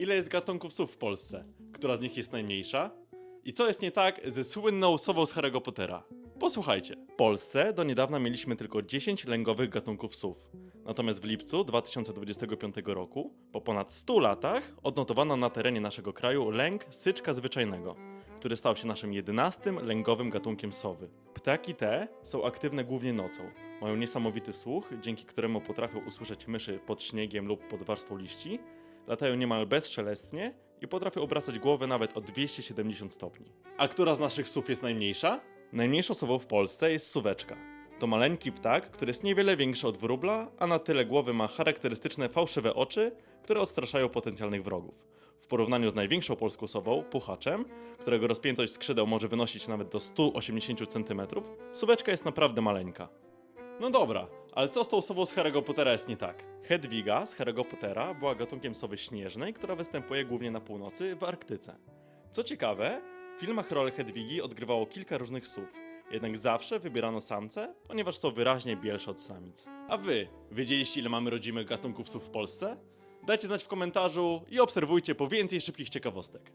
Ile jest gatunków sów w Polsce? Która z nich jest najmniejsza? I co jest nie tak ze słynną sową z Harry'ego Pottera? Posłuchajcie. W Polsce do niedawna mieliśmy tylko 10 lęgowych gatunków sów. Natomiast w lipcu 2025 roku, po ponad 100 latach, odnotowano na terenie naszego kraju lęk syczka zwyczajnego, który stał się naszym 11 lęgowym gatunkiem sowy. Ptaki te są aktywne głównie nocą. Mają niesamowity słuch, dzięki któremu potrafią usłyszeć myszy pod śniegiem lub pod warstwą liści, latają niemal bezszelestnie i potrafią obracać głowę nawet o 270 stopni. A która z naszych sów jest najmniejsza? Najmniejszą sową w Polsce jest suweczka. To maleńki ptak, który jest niewiele większy od wróbla, a na tyle głowy ma charakterystyczne fałszywe oczy, które odstraszają potencjalnych wrogów. W porównaniu z największą polską sową, puchaczem, którego rozpiętość skrzydeł może wynosić nawet do 180 cm, suweczka jest naprawdę maleńka. No dobra, ale co z tą sową z Harry'ego Pottera jest nie tak? Hedwiga z Harry'ego Pottera była gatunkiem sowy śnieżnej, która występuje głównie na północy w Arktyce. Co ciekawe, w filmach rolę Hedwigi odgrywało kilka różnych sów, jednak zawsze wybierano samce, ponieważ są wyraźnie bielsze od samic. A wy, wiedzieliście ile mamy rodzimych gatunków sów w Polsce? Dajcie znać w komentarzu i obserwujcie po więcej szybkich ciekawostek.